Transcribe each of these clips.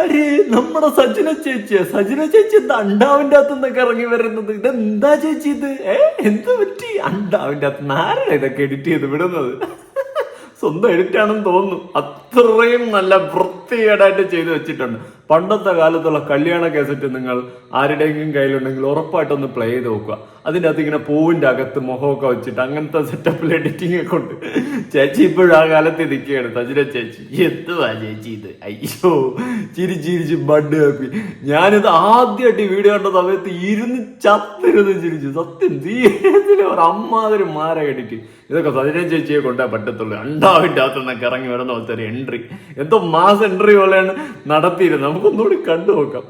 ആര്? നമ്മുടെ സജന ചേച്ചി സജന ചേച്ചി എന്താ അണ്ടാവിന്റെ അകത്ത് നിന്നൊക്കെ ഇറങ്ങി വരുന്നത്? ഇതെന്താ ചേച്ചി ഇത്? ഏ എന്ത് പറ്റി? അണ്ടാവിന്റെ അകത്ത് നിന്ന് ആരാണ് ഇതൊക്കെ എഡിറ്റ് ചെയ്ത് വിടുന്നത്? സ്വന്തം എഡിറ്റ് ആണെന്ന് തോന്നുന്നു. അത്രയും നല്ല വൃത്തികേടായിട്ട് ചെയ്തു വെച്ചിട്ടുണ്ട്. പണ്ടത്തെ കാലത്തുള്ള കല്യാണ കേസറ്റ് നിങ്ങൾ ആരുടെയെങ്കിലും കയ്യിലുണ്ടെങ്കിൽ ഉറപ്പായിട്ടൊന്ന് പ്ലേ ചെയ്ത് നോക്കുക. അതിന്റെ അകത്ത് ഇങ്ങനെ പൂവിന്റെ അകത്ത് മുഖമൊക്കെ വെച്ചിട്ട് അങ്ങനത്തെ സെറ്റപ്പിൽ എഡിറ്റിംഗ് ഒക്കെ ഉണ്ട് ചേച്ചി ഇപ്പോഴും ആ കാലത്ത് നിൽക്കുകയാണ് തജിര ചേച്ചി എന്തുവാ ചേച്ചി ഇത്? അയ്യോ ചിരി ചിരിച്ച് ബഡ് ഹാപ്പി ഞാനിത് ആദ്യമായിട്ട് ഈ വീഡിയോ കണ്ട സമയത്ത് ഇരുന്ന് ചത്തിരുന്ന് ചിരിച്ചു. സത്യം തീരത്തിലെ ഒരു അമ്മാതിരി മാര എഡിറ്റ് ഇതൊക്കെ സജിന ചേച്ചിയെ കൊണ്ടേ പറ്റത്തുള്ളൂ. അണ്ടാവിന്റെ അകത്ത് നിന്നൊക്കെ ഇറങ്ങി വരുന്ന പോലത്തെ ഒരു എൻട്രി എന്തോ മാസ് എൻട്രി പോലെയാണ് നടത്തിയിരുന്നത്. നമുക്കൊന്നുകൂടി കണ്ടു നോക്കാം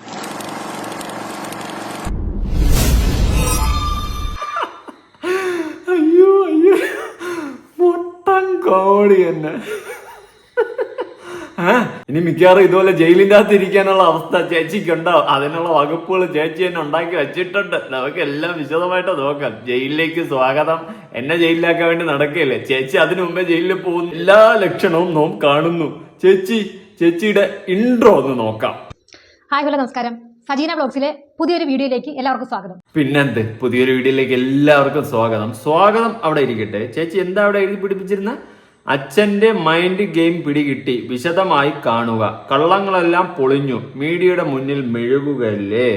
കോടി തന്നെ. ഇനി മിക്കവാറും ഇതുപോലെ ജയിലിന്റെ അകത്ത് ഇരിക്കാനുള്ള അവസ്ഥ ചേച്ചിക്കുണ്ടോ? അതിനുള്ള വകുപ്പുകൾ ചേച്ചി തന്നെ ഉണ്ടാക്കി വെച്ചിട്ടുണ്ട്. നമുക്ക് എല്ലാം വിശദമായിട്ട് നോക്കാം. ജയിലിലേക്ക് സ്വാഗതം. എന്നെ ജയിലിലാക്കാൻ വേണ്ടി നടക്കുകയല്ലേ? ചേച്ചി അതിനു മുമ്പേ ജയിലിൽ പോകുന്നു എല്ലാ ലക്ഷണവും നോം കാണുന്നു. ചേച്ചി ചേച്ചിയുടെ ഇൻട്രോ ഒന്ന് നോക്കാം. ഹായ് ഹലോ നമസ്കാരം. സജീന ബ്ലോഗ്സിലെ പുതിയൊരു വീഡിയോയിലേക്ക് എല്ലാവർക്കും സ്വാഗതം. പിന്നെന്ത്? പുതിയൊരു വീഡിയോയിലേക്ക് എല്ലാവർക്കും സ്വാഗതം. സ്വാഗതം അവിടെ ഇരിക്കട്ടെ. ചേച്ചി എന്താ അവിടെ എഴുതി പിടിപ്പിച്ചിരുന്ന? അച്ഛന്റെ മൈൻഡ് ഗെയിം പിടികിട്ടി. വിശദമായി കാണുക. കള്ളങ്ങളെല്ലാം പൊളിഞ്ഞു. മീഡിയയുടെ മുന്നിൽ മെഴുകുകയല്ലേ?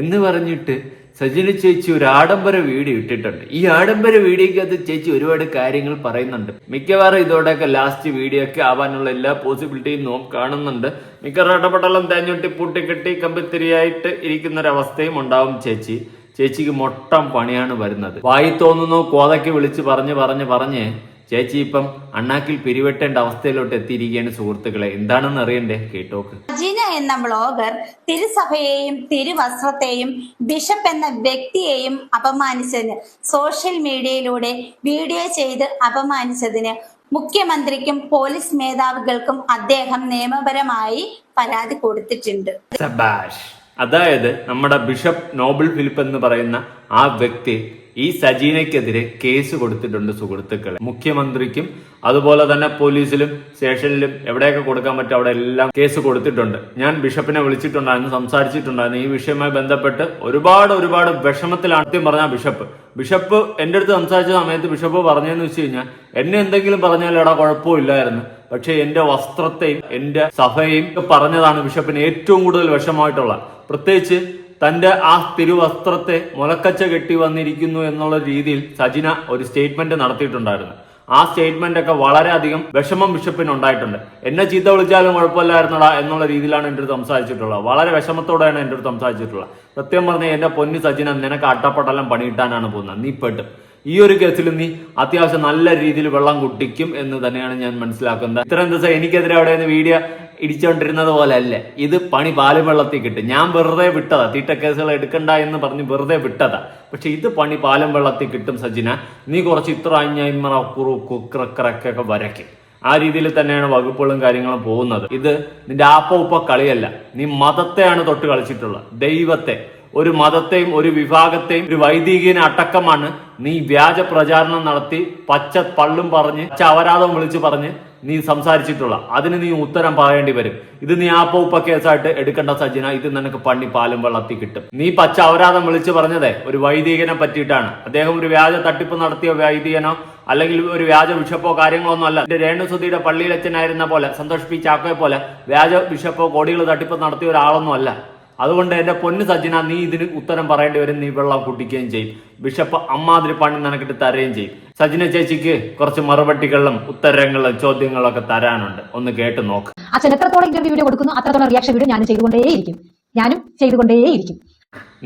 എന്ന് പറഞ്ഞിട്ട് സജിന ചേച്ചി ഒരു ആഡംബര വീഡിയോ ഇട്ടിട്ടുണ്ട്. ഈ ആഡംബര വീഡിയോക്കകത്ത് ചേച്ചി ഒരുപാട് കാര്യങ്ങൾ പറയുന്നുണ്ട്. മിക്കവാറും ഇതോടെയൊക്കെ ലാസ്റ്റ് വീഡിയോ ഒക്കെ ആവാനുള്ള എല്ലാ പോസിബിലിറ്റിയും നോ കാണുന്നുണ്ട്. മിക്കവാറും ഇടപെടലും തേഞ്ഞൊട്ടി പൂട്ടിക്കെട്ടി കമ്പിത്തിരിയായിട്ട് ഇരിക്കുന്ന ഒരു അവസ്ഥയും ഉണ്ടാവും ചേച്ചി. ചേച്ചിക്ക് മൊട്ടം പണിയാണ് വരുന്നത്. വായി തോന്നുന്നു കോതയ്ക്ക് വിളിച്ച് പറഞ്ഞ് പറഞ്ഞ് പറഞ്ഞ് ചേച്ചി ഇപ്പം അണ്ണാക്കിൽ പിരിവെട്ടേണ്ട അവസ്ഥയിലോട്ട് എത്തിയിരിക്കുകയാണ് സുഹൃത്തുക്കളെ. എന്താണെന്ന് അറിയണ്ടേ? കേട്ടോക്ക്. അജിന എന്ന ബ്ലോഗർ തിരുസഭയെയും തിരുവസ്ത്രത്തെയും ബിഷപ്പ് എന്ന വ്യക്തിയെയും അപമാനിച്ചതിന് സോഷ്യൽ മീഡിയയിലൂടെ വീഡിയോ ചെയ്ത് അപമാനിച്ചതിന് മുഖ്യമന്ത്രിക്കും പോലീസ് മേധാവികൾക്കും അദ്ദേഹം നിയമപരമായി പരാതി കൊടുത്തിട്ടുണ്ട്. സബാഷ്. അതായത് നമ്മുടെ ബിഷപ്പ് നോബിൾ ഫിലിപ്പ് എന്ന് പറയുന്ന ആ വ്യക്തി ഈ സജീനയ്ക്കെതിരെ കേസ് കൊടുത്തിട്ടുണ്ട് സുഹൃത്തുക്കളെ. മുഖ്യമന്ത്രിക്കും അതുപോലെ തന്നെ പോലീസിലും സ്റ്റേഷനിലും എവിടെയൊക്കെ കൊടുക്കാൻ പറ്റും അവിടെ എല്ലാം കേസ് കൊടുത്തിട്ടുണ്ട്. ഞാൻ ബിഷപ്പിനെ വിളിച്ചിട്ടുണ്ടായിരുന്നു സംസാരിച്ചിട്ടുണ്ടായിരുന്നു. ഈ വിഷയവുമായി ബന്ധപ്പെട്ട് ഒരുപാട് ഒരുപാട് വിഷമത്തിലാണ് സത്യം പറഞ്ഞ ബിഷപ്പ്. ബിഷപ്പ് എന്റെ അടുത്ത് സംസാരിച്ച സമയത്ത് ബിഷപ്പ് പറഞ്ഞതെന്ന് വെച്ച് കഴിഞ്ഞാൽ എന്നെ എന്തെങ്കിലും പറഞ്ഞാൽ എടാ കുഴപ്പമില്ലായിരുന്നു പക്ഷെ എന്റെ വസ്ത്രത്തെയും എന്റെ സഭയെയും പറഞ്ഞതാണ് ബിഷപ്പിന് ഏറ്റവും കൂടുതൽ വിഷമമായിട്ടുള്ള പ്രത്യേകിച്ച് തന്റെ ആ തിരുവസ്ത്രത്തെ മുലക്കച്ച കെട്ടി വന്നിരിക്കുന്നു എന്നുള്ള രീതിയിൽ സജിന ഒരു സ്റ്റേറ്റ്മെന്റ് നടത്തിയിട്ടുണ്ടായിരുന്നു. ആ സ്റ്റേറ്റ്മെന്റ് ഒക്കെ വളരെയധികം വിഷമം ബിഷപ്പിന് ഉണ്ടായിട്ടുണ്ട്. എന്നെ ചീത്ത വിളിച്ചാലും കുഴപ്പമില്ലായിരുന്നടാ എന്നുള്ള രീതിയിലാണ് എന്റെ അടുത്ത് സംസാരിച്ചിട്ടുള്ളത്. വളരെ വിഷമത്തോടെയാണ് എന്റെ അടുത്ത് സംസാരിച്ചിട്ടുള്ളത്. സത്യം പറഞ്ഞാൽ എന്റെ പൊന്നു സജിന നിനക്ക് അട്ടപ്പട്ടെല്ലാം പണിയിട്ടാനാണ് പോകുന്നത്. നീ പെട്ട്. ഈ ഒരു കേസിൽ നീ അത്യാവശ്യം നല്ല രീതിയിൽ വെള്ളം കുട്ടിക്കും എന്ന് തന്നെയാണ് ഞാൻ മനസ്സിലാക്കുന്നത്. ഇത്രയും ദിവസം എനിക്കെതിരെ അവിടെ വീഡിയോ ഇടിച്ചുകൊണ്ടിരുന്നത് പോലെ അല്ലേ ഇത് പണി പാലും വെള്ളത്തിൽ കിട്ടും. ഞാൻ വെറുതെ വിട്ടതാ. തീട്ടക്കേസുകൾ എടുക്കണ്ട എന്ന് പറഞ്ഞ് വെറുതെ വിട്ടതാ. പക്ഷെ ഇത് പണി പാലും വെള്ളത്തിൽ കിട്ടും സജിന. നീ കുറച്ച് ഇത്ര അഞ്ഞൈമറ കുറു കുക്രക്കറൊക്കെ വരയ്ക്കും. ആ രീതിയിൽ തന്നെയാണ് വകുപ്പുകളും കാര്യങ്ങളും പോകുന്നത്. ഇത് നിന്റെ ആപ്പ ഉപ്പ കളിയല്ല. നീ മതത്തെയാണ് തൊട്ട് കളിച്ചിട്ടുള്ളത്. ദൈവത്തെ. ഒരു മതത്തെയും ഒരു വിഭാഗത്തെയും ഒരു വൈദികനെ അടക്കമാണ് നീ വ്യാജ പ്രചാരണം നടത്തി പച്ച പള്ളും പറഞ്ഞ് പച്ച അപരാധം വിളിച്ച് പറഞ്ഞ് നീ സംസാരിച്ചിട്ടുള്ള. അതിന് നീ ഉത്തരം പറയേണ്ടി വരും. ഇത് നീ ആപ്പ ഉപ്പ കേസായിട്ട് എടുക്കേണ്ട സജ്ജന. ഇത് നിനക്ക് പണി പാലും വെള്ളത്തി കിട്ടും. നീ പച്ച അപരാധം വിളിച്ച് പറഞ്ഞതേ ഒരു വൈദികനെ പറ്റിയിട്ടാണ്. അദ്ദേഹം ഒരു വ്യാജ തട്ടിപ്പ് നടത്തിയ വൈദികനോ അല്ലെങ്കിൽ ഒരു വ്യാജ ബിഷപ്പോ കാര്യങ്ങളോ ഒന്നും അല്ല. എന്റെ രേണുസുതിയുടെ പള്ളിയിലച്ഛനായിരുന്ന പോലെ സന്തോഷ് പി ചാക്കോയെ പോലെ വ്യാജ ബിഷപ്പോ കോടികൾ തട്ടിപ്പ് നടത്തിയ ഒരാളൊന്നും അല്ല. അതുകൊണ്ട് എന്റെ പൊന്നു സജ്ജന നീ ഇതിന് ഉത്തരം പറയേണ്ടി വരും. നീ വെള്ളം കുടിക്കുകയും ചെയ്യും. ബിഷപ്പ് അമ്മാതിരി പണി നിനക്കിട്ട് തരുകയും ചെയ്യും. സജിന ചേച്ചിക്ക് കുറച്ച് മറുപടികളും ഉത്തരങ്ങളും ചോദ്യങ്ങളും ഒക്കെ തരാനുണ്ട്. ഒന്ന് കേട്ട് നോക്ക്. അച്ഛൻ എത്രത്തോളം ഇന്റർവ്യൂ വീഡിയോ കൊടുക്കുന്നു അത്രത്തോളം റിയാക്ഷൻ വീഡിയോ ഞാനും ചെയ്തുകൊണ്ടേയിരിക്കും. ഞാനും ചെയ്തുകൊണ്ടേയിരിക്കും.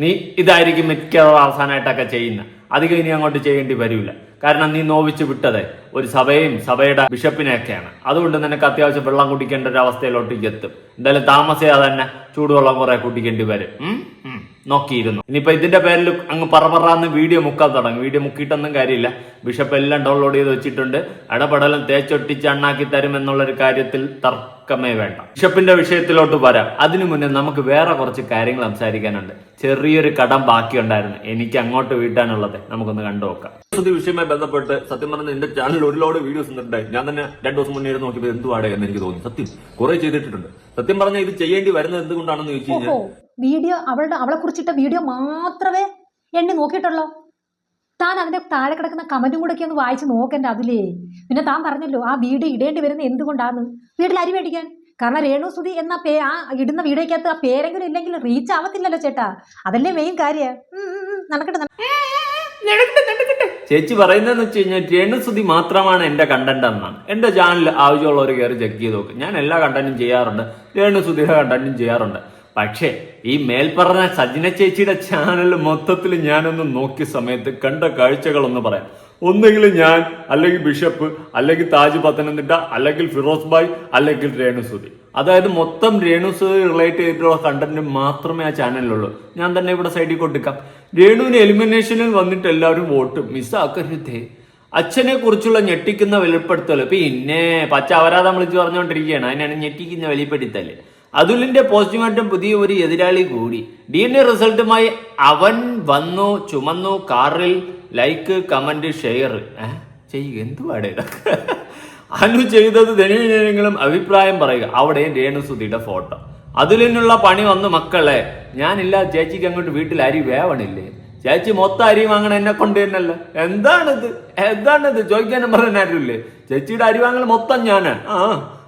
നീ ഇതായിരിക്കും മിക്കവാറും അവസാനമായിട്ടൊക്കെ ചെയ്യുന്ന. അധികം ഇനി അങ്ങോട്ട് ചെയ്യേണ്ടി വരില്ല കാരണം നീ നോവിച്ച് വിട്ടത്. ഒരു സഭയും സഭയുടെ ബിഷപ്പിനെയൊക്കെയാണ്. അതുകൊണ്ട് നിനക്ക് അത്യാവശ്യം വെള്ളം കുടിക്കേണ്ട ഒരു അവസ്ഥയിലോട്ട് എത്തും. എന്തായാലും താമസിയാതെ തന്നെ ചൂടുവെള്ളം കുറെ കുടിക്കേണ്ടി വരും. നോക്കിയിരുന്നു. ഇനിയിപ്പോ ഇതിന്റെ പേരിൽ അങ്ങ് പറപറാന്ന് വീഡിയോ മുക്കാൻ തുടങ്ങി. വീഡിയോ മുക്കിയിട്ടൊന്നും കാര്യമില്ല. ബിഷപ്പ് എല്ലാം ഡൗൺലോഡ് ചെയ്ത് വെച്ചിട്ടുണ്ട്. ഇടപെടലും തേച്ചൊട്ടിച്ച് അണ്ണാക്കി തരും എന്നുള്ളൊരു കാര്യത്തിൽ തർക്കമേ വേണ്ട. ബിഷപ്പിന്റെ വിഷയത്തിലോട്ട് വരാം. അതിനു മുന്നേ നമുക്ക് വേറെ കുറച്ച് കാര്യങ്ങൾ സംസാരിക്കാനുണ്ട്. ചെറിയൊരു കടം ബാക്കിയുണ്ടായിരുന്നു. എനിക്ക് അങ്ങോട്ട് വീട്ടാനുള്ളത് നമുക്കൊന്ന് കണ്ടു നോക്കാം. ഈ വിഷയമായി ബന്ധപ്പെട്ട് സത്യം പറഞ്ഞ എന്റെ ചാനലിൽ ഒരുപാട് വീഡിയോസ് ഉണ്ടായി ഞാൻ തന്നെ രണ്ടു ദിവസം മുന്നേ ഇരുന്ന് നോക്കിയപ്പോൾ എന്തുവാടെ എന്ന് എനിക്ക് തോന്നി. സത്യം കുറെ ചെയ്തിട്ടുണ്ട് സത്യം പറഞ്ഞ ഇത് ചെയ്യേണ്ടി വരുന്നത് എന്തുകൊണ്ടാണെന്ന് ചോദിച്ചു കഴിഞ്ഞാൽ വീഡിയോ അവളുടെ അവളെ കുറിച്ചിട്ട വീഡിയോ മാത്രമേ എണ്ണി നോക്കിയിട്ടുള്ളൂ. താൻ അതിന്റെ താഴെ കിടക്കുന്ന കമന്റും കൂടെ ഒക്കെ ഒന്ന് വായിച്ച് നോക്കണ്ട അതിലേ. പിന്നെ താൻ പറഞ്ഞല്ലോ ആ വീട് ഇടേണ്ടി വരുന്നത് എന്തുകൊണ്ടാണ് വീട്ടിൽ അരി മേടിക്കാൻ. കാരണം രേണു സുധി എന്ന പേ ആ ഇടുന്ന വീടേക്കകത്ത് ആ പേരെങ്കിലും ഇല്ലെങ്കിൽ റീച്ച് ആവത്തില്ലല്ലോ ചേട്ടാ. അതല്ലേ മെയിൻ കാര്യം. നടക്കട്ടെ. ചേച്ചി പറയുന്നതെന്ന് വെച്ച് കഴിഞ്ഞാൽ രേണുസുതി മാത്രമാണ് എന്റെ കണ്ടന്റ് എന്നാണ്. എന്റെ ചാനൽ ആവശ്യമുള്ളവർ കയറി ചെക്ക് ചെയ്ത് നോക്കും. ഞാൻ എല്ലാ കണ്ടന്റും ചെയ്യാറുണ്ട്. രേണുസുതിയുടെ കണ്ടന്റും ചെയ്യാറുണ്ട്. പക്ഷേ ഈ മേൽപ്പറഞ്ഞ സജിന ചേച്ചിയുടെ ചാനൽ മൊത്തത്തിൽ ഞാനൊന്ന് നോക്കിയ സമയത്ത് കണ്ട കാഴ്ചകളൊന്ന് പറയാം. ഒന്നുകിൽ ഞാൻ അല്ലെങ്കിൽ ബിഷപ്പ് അല്ലെങ്കിൽ താജ് പത്തനംതിട്ട അല്ലെങ്കിൽ ഫിറോസ് ബായ് അല്ലെങ്കിൽ രേണുസുതി അതായത് മൊത്തം രേണുസുതി റിലേറ്റ് ചെയ്തിട്ടുള്ള കണ്ടന്റ് മാത്രമേ ആ ചാനലിലുള്ളൂ ഞാൻ തന്നെ ഇവിടെ സൈഡിൽ കൊടുക്കാം രേണുവിന് എലിമിനേഷനിൽ വന്നിട്ട് എല്ലാവരും വോട്ട് മിസ്സാക്കരുതേ. അച്ഛനെ കുറിച്ചുള്ള ഞെട്ടിക്കുന്ന വെളിപ്പെടുത്തൽ പിന്നെ പച്ച അവരാധം വിളിച്ച് പറഞ്ഞുകൊണ്ടിരിക്കുകയാണ് അതിനാണ് ഞെട്ടിക്കുന്ന വെളിപ്പെടുത്തൽ. അതുലിന്റെ പോസ്റ്റ്മോർട്ടം പുതിയ ഒരു എതിരാളി കൂടി. ഡി എൻ എ റിസൾട്ടുമായി അവൻ വന്നു ചുമന്നു കാറിൽ ലൈക്ക് കമന്റ് ഷെയർ. ചെയ്യുക എന്തുവാടേ അനു ചെയ്തത് ധനിയെങ്കിലും അഭിപ്രായം പറയുക. അവിടെ രേണുസുതിയുടെ ഫോട്ടോ. അതിലിനുള്ള പണി വന്നു മക്കളെ. ഞാനില്ല ചേച്ചിക്ക് അങ്ങോട്ട് വീട്ടിൽ അരി വേവണില്ലേ? ചേച്ചി മൊത്തം അരി വാങ്ങണ എന്നെ കൊണ്ട് തന്നെയല്ല? എന്താണിത്? എന്താണിത്? ചോദിക്കാനും പറയാനാരില്ലേ ചേച്ചിയുടെ അരി വാങ്ങൽ മൊത്തം ഞാനാണ് ആ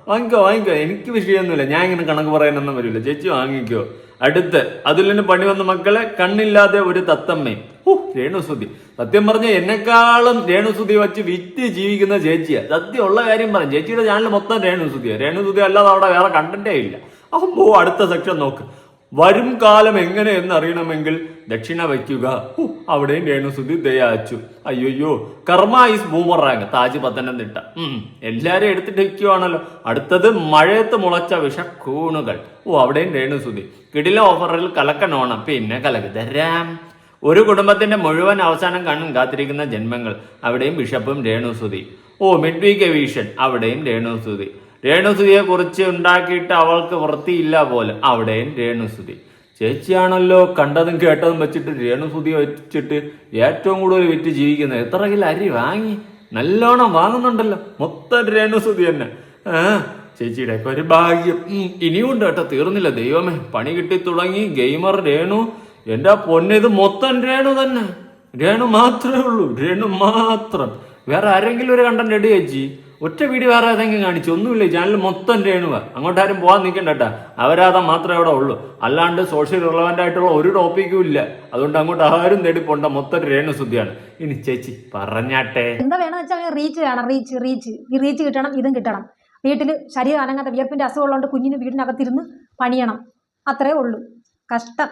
വാങ്ങിക്കോ വാങ്ങിക്കോ. എനിക്ക് വിഷയമൊന്നുമില്ല. ഞാൻ ഇങ്ങനെ കണക്ക് പറയാനൊന്നും വരില്ല. ചേച്ചി വാങ്ങിക്കോ. അടുത്ത് അതിൽ നിന്ന് പണി വന്ന മക്കളെ കണ്ണില്ലാതെ ഒരു തത്തമ്മയും. ഓ രേണുസുതി. സത്യം പറഞ്ഞ എന്നെക്കാളും രേണുസുതി വെച്ച് വിറ്റ് ജീവിക്കുന്ന ചേച്ചിയാ. സത്യം ഉള്ള കാര്യം പറയും ചേച്ചിയുടെ ചാനൽ മൊത്തം രേണുസുതിയാ. രേണുസുതി അല്ലാതെ അവിടെ വേറെ കണ്ടന്റേ ഇല്ല. അപ്പോ അടുത്ത സെക്ഷൻ നോക്ക്. വരും കാലം എങ്ങനെ എന്ന് അറിയണമെങ്കിൽ ദക്ഷിണ വയ്ക്കുക. അവിടെയും രേണുസുതി ദയാച്ചു. അയ്യോയ്യോ കർമ്മ ഈസ് ബൂമറാങ് താജ് പത്തനംതിട്ട. എല്ലാരും എടുത്തിട്ട് വയ്ക്കുവാണല്ലോ അടുത്തത് മഴയത്ത് മുളച്ച വിഷക്കൂണുകൾ. ഓ അവിടെയും രേണുസുതി കിടില ഓഫറിൽ കലക്കണോണം പിന്നെ കലക്ക്. ഒരു കുടുംബത്തിന്റെ മുഴുവൻ അവസാനം കാണും കാത്തിരിക്കുന്ന ജന്മങ്ങൾ. അവിടെയും ബിഷപ്പും രേണുസുതി ഓ മിഡ് വീക്ക് എവീഷൻ അവിടെയും രേണുസുതി രേണുസുതിയെ കുറിച്ച് ഉണ്ടാക്കിയിട്ട് അവൾക്ക് വൃത്തിയില്ല പോലെ. അവിടെയും രേണുസുതി ചേച്ചിയാണല്ലോ കണ്ടതും കേട്ടതും വെച്ചിട്ട് രേണുസുതി വെച്ചിട്ട് ഏറ്റവും കൂടുതൽ വിറ്റ് ജീവിക്കുന്നത്. എത്ര കിലോ അരി വാങ്ങി? നല്ലോണം വാങ്ങുന്നുണ്ടല്ലോ. മൊത്തം രേണുസുതി തന്നെ. ആ ചേച്ചിയുടെ ഒക്കെ ഒരു ഭാഗ്യം. ഇനിയും ഇനിയുണ്ട് കേട്ടോ. തീർന്നില്ല. ദൈവമേ പണി കിട്ടി തുടങ്ങി. ഗെയിമർ രേണു. എന്റെ പൊന്നിത് മൊത്തം രേണു തന്നെ. രേണു മാത്രമേ ഉള്ളൂ. രേണു മാത്രം. വേറെ ആരെങ്കിലും ഒരു കണ്ടന്റ് എടി ചേച്ചി? ഒറ്റ വീഡിയോ വേറെ ഏതെങ്കിലും കാണിച്ചു. ഒന്നുമില്ല ചാനൽ മൊത്തം രേണുവ അങ്ങോട്ടാരും പോകാൻ നിൽക്കണ്ട കേട്ടാ അവരാധം മാത്രമേ അവിടെ ഉള്ളൂ. അല്ലാണ്ട് സോഷ്യൽ റിലവന്റ് ആയിട്ടുള്ള ഒരു ടോപ്പിക്കും ഇല്ല. അതുകൊണ്ട് അങ്ങോട്ട് ആരും തേടി പോണ്ട മൊത്തം രേണു ശുദ്ധിയാണ് ഇനി ചേച്ചി പറഞ്ഞാട്ടെ. എന്താ വേണമെന്ന് വെച്ചാൽ റീച്ച് വേണം. റീച്ച് റീച്ച് ഈ റീച്ച് കിട്ടണം ഇതും കിട്ടണം. വീട്ടിൽ ശരീരം അനങ്ങാത്ത വിയർപ്പിന്റെ അസുഖമുള്ളതുകൊണ്ട് കുഞ്ഞിന് വീടിനകത്തിരുന്ന് പണിയണം. അത്രേ ഉള്ളൂ. കഷ്ടം.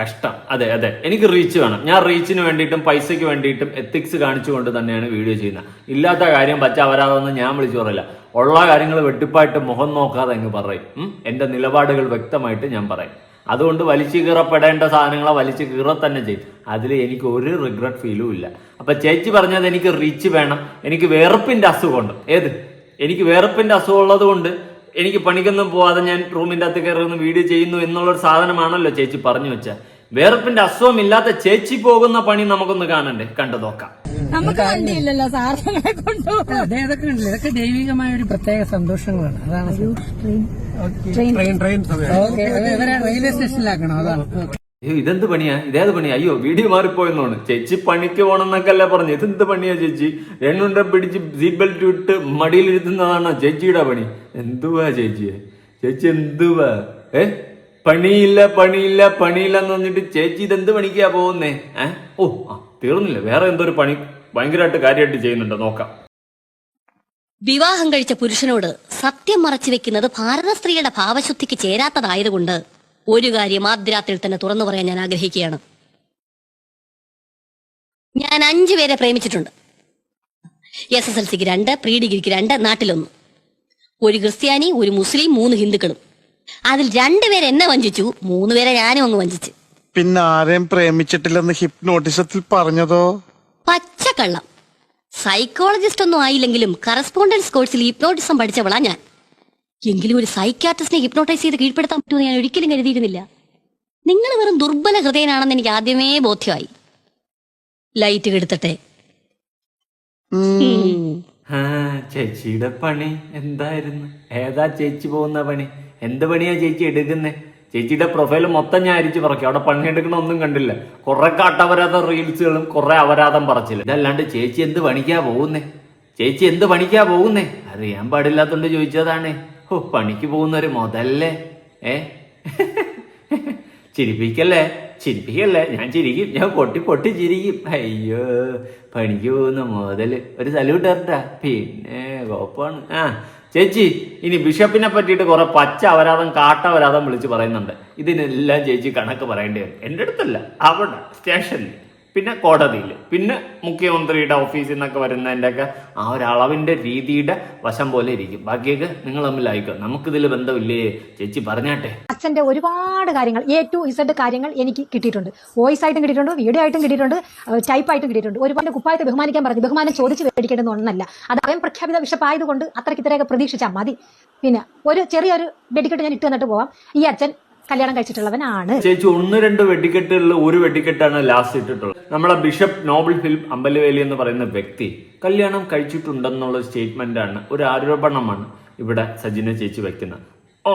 കഷ്ടം. അതെ അതെ. എനിക്ക് റീച്ച് വേണം. ഞാൻ റീച്ചിന് വേണ്ടിയിട്ടും പൈസയ്ക്ക് വേണ്ടിയിട്ടും എത്തിക്സ് കാണിച്ചുകൊണ്ട് തന്നെയാണ് വീഡിയോ ചെയ്യുന്നത്. ഇല്ലാത്ത കാര്യം പച്ച വരാതെന്ന് ഞാൻ വിളിച്ചു പറയില്ല. ഉള്ള കാര്യങ്ങൾ വെട്ടിപ്പായിട്ട് മുഖം നോക്കാതെ അങ്ങ് പറയും. എന്റെ നിലപാടുകൾ വ്യക്തമായിട്ട് ഞാൻ പറയും. അതുകൊണ്ട് വലിച്ചു കീറപ്പെടേണ്ട സാധനങ്ങളെ വലിച്ചു കീറ തന്നെ ചെയ്യും. അതിൽ എനിക്ക് ഒരു റിഗ്രറ്റ് ഫീലും ഇല്ല. അപ്പൊ ചേച്ചി പറഞ്ഞത് എനിക്ക് റീച്ച് വേണം. എനിക്ക് വേർപ്പിന്റെ അസുഖമുണ്ട്. ഏത്? എനിക്ക് വേർപ്പിന്റെ അസുഖം ഉള്ളത് കൊണ്ട് എനിക്ക് പണിക്കൊന്നും പോവാതെ ഞാൻ റൂമിന്റെ അകത്ത് കയറി ഒന്ന് വീഡിയോ ചെയ്യുന്നു എന്നുള്ളൊരു സാധനമാണല്ലോ ചേച്ചി പറഞ്ഞു വെച്ച. വേർപ്പിന്റെ അസുഖം ഇല്ലാത്ത ചേച്ചി പോകുന്ന പണി നമുക്കൊന്ന് കാണണ്ടേ? കണ്ടു നോക്കാം. നമുക്ക് വണ്ടിയില്ലല്ലോ സാറിനെ കൊണ്ടുപോകും അതെ അതൊക്കെ ഉണ്ട് ഇതൊക്കെ ദൈവികമായ ഒരു പ്രത്യേക സന്തോഷങ്ങളാണ്. അതാണ് ട്രെയിൻ. ട്രെയിൻ ഓക്കെ ഇവരെ റെയിൽവേ സ്റ്റേഷനിലാക്കണം? അതാണ്. അയ്യോ ഇതെന്ത് പണിയാ? ഇതേത് പണിയാ? അയ്യോ വീഡിയോ മാറിപ്പോയെന്നാണ്. ചേച്ചി പണിക്ക് പോണെന്നൊക്കെ അല്ലേ പറഞ്ഞു ഇതെന്ത് പണിയാ ചേച്ചി? രണ്ടുണ്ടം പിടിച്ച് സീറ്റ് ബെൽറ്റ് ഇട്ട് മടിയിലിരുത്തുന്നതാണോ ചേച്ചിയുടെ പണി. എന്തുവാ ചേച്ചിയെ ചേച്ചി എന്തുവാ? ഏ? പണിയില്ല പണിയില്ല പണിയില്ല എന്ന് പറഞ്ഞിട്ട് ചേച്ചി ഇതെന്ത് പണിക്കാ പോകുന്നേ? ഏ? ഓ ആ തീർന്നില്ല. വേറെ എന്തോ ഒരു പണി? ഭയങ്കരമായിട്ട് കാര്യമായിട്ട് ചെയ്യുന്നുണ്ടോ. നോക്കാം. വിവാഹം കഴിച്ച പുരുഷനോട് സത്യം മറച്ചു വെക്കുന്നത് ഭാരത സ്ത്രീയുടെ ഭാവശുദ്ധിക്ക് ചേരാത്തതായതുകൊണ്ട് ഒരു കാര്യം ആദ്യരാത്രിയിൽ തന്നെ തുറന്നു പറയാൻ ഞാൻ ആഗ്രഹിക്കുകയാണ്. ഞാൻ അഞ്ചു പേരെ പ്രേമിച്ചിട്ടുണ്ട്. എസ് എസ് എൽ സിക്ക് രണ്ട് പ്രീ ഡിഗ്രിക്ക് രണ്ട് നാട്ടിലൊന്ന്. ഒരു ക്രിസ്ത്യാനി ഒരു മുസ്ലിം മൂന്ന് ഹിന്ദുക്കളും. അതിൽ രണ്ടുപേരെ എന്നെ വഞ്ചിച്ചു മൂന്ന് പേരെ ഞാനും അങ്ങ് വഞ്ചിച്ചു. പിന്നെ ആരെയും പ്രേമിച്ചിട്ടില്ലെന്ന് ഹിപ്നോട്ടിസത്തിൽ പറഞ്ഞതോ? പച്ചക്കള്ളം. സൈക്കോളജിസ്റ്റ് ഒന്നും ആയില്ലെങ്കിലും കറസ്പോണ്ടൻസ് കോഴ്സിൽ ഹിപ്നോട്ടിസം പഠിച്ചവളാ ഞാൻ. എങ്കിലും ഒരു സൈക്യാട്രിസ്റ്റിനെ ഹിപ്നോട്ടൈസ് ചെയ്ത് കീഴ്പ്പെടുത്താൻ പറ്റുമെന്ന് ഞാൻ ഒരിക്കലും കരുതിയിരുന്നില്ല. നിങ്ങൾ വെറും ദുർബല ഹൃദയനാണെന്ന് എനിക്ക് ആദ്യമേ ബോധ്യമായി. ലൈറ്റ് കെടുത്തട്ടെ ചേച്ചിയുടെ പണി എന്തായിരുന്നു? ഏതാ ചേച്ചി പോകുന്ന പണി? എന്ത് പണിയാ ചേച്ചി എടുക്കുന്നേ? ചേച്ചിയുടെ പ്രൊഫൈൽ മൊത്തം ഞാൻ അരിച്ചു പറക്കും. അവിടെ പണിയെടുക്കണ ഒന്നും കണ്ടില്ല. കുറെ കാട്ടപരാധ റീൽസുകളും കുറെ അപരാധം പറച്ചില്ല ഇതല്ലാണ്ട് ചേച്ചി എന്ത് പണിക്കാ പോകുന്നേ? ചേച്ചി എന്ത് പണിക്കാ പോകുന്നേ? അറിയാൻ പാടില്ലാത്തോണ്ട് ചോദിച്ചതാണ്. ഓ പണിക്ക് പോകുന്നൊരു മുതല്ലേ ഏ? ചിരിപ്പിക്കല്ലേ? ചിരിപ്പിക്കല്ലേ? ഞാൻ ചിരിക്കും. ഞാൻ പൊട്ടി പൊട്ടി ചിരിക്കും. അയ്യോ പണിക്ക് പോകുന്ന മുതൽ. ഒരു സല്യൂട്ട് തരട്ടാ. പിന്നെ കോപ്പാണ്. ആ ചേച്ചി ഇനി ബിഷപ്പിനെ പറ്റിയിട്ട് കുറെ പച്ച അപരാധം കാട്ടപരാധം വിളിച്ച് പറയുന്നുണ്ട്. ഇതിനെല്ലാം ചേച്ചി കണക്ക് പറയേണ്ടി വരും. എന്റെ അടുത്തല്ല. അവിടെ സ്റ്റേഷനിൽ പിന്നെ കോടതിയിൽ പിന്നെ മുഖ്യമന്ത്രിയുടെ ഓഫീസിൽ നിന്നൊക്കെ വരുന്നതിന്റെയൊക്കെ ആ ഒരു അളവിന്റെ രീതിയുടെ വശം പോലെ ഇരിക്കും. ബാക്കിയൊക്കെ നിങ്ങൾ തമ്മിലായിക്കോ നമുക്കിതിൽ ബന്ധമില്ലേ? ചേച്ചി പറഞ്ഞാട്ടെ. അച്ഛന്റെ ഒരുപാട് കാര്യങ്ങൾ എ ടു ഇസഡ് കാര്യങ്ങൾ എനിക്ക് കിട്ടിയിട്ടുണ്ട്. വോയിസ് ആയിട്ടും കിട്ടിയിട്ടുണ്ട് വീഡിയോ ആയിട്ടും കിട്ടിയിട്ടുണ്ട് ടൈപ്പ് ആയിട്ടും കിട്ടിയിട്ടുണ്ട്. ഒരുപാട് കുപ്പായത്തെ ബഹുമാനിക്കാൻ പറഞ്ഞു. ബഹുമാനം ചോദിച്ച് മേടിക്കേണ്ടുന്ന ഒന്നല്ല. അത് അവൻ പ്രഖ്യാപിത വിഷപ്പായതുകൊണ്ട് അത്രയ്ക്ക് ഇത്രയൊക്കെ പ്രതീക്ഷിച്ചാൽ മതി. പിന്നെ ഒരു ചെറിയൊരു വെടിക്കെട്ട് ഞാൻ ഇട്ട് തന്നിട്ട് പോവാം. ഈ അച്ഛൻ കല്യാണം കഴിച്ചിട്ടുള്ളവനാണ്. ചേച്ചി ഒന്ന് രണ്ട് വെടിക്കെട്ടുകളിൽ ഒരു വെടിക്കെട്ടാണ് ലാസ്റ്റ് ഇട്ടിട്ടുള്ളത്. നമ്മളെ ബിഷപ്പ് നോബൽ ഫിലിപ്പ് അമ്പലവേലി എന്ന് പറയുന്ന വ്യക്തി കല്യാണം കഴിച്ചിട്ടുണ്ടെന്നുള്ള സ്റ്റേറ്റ്മെന്റ് ആണ് ഒരു ആരോപണമാണ് ഇവിടെ സജിന ചേച്ചി വെക്കുന്നത്. ഓ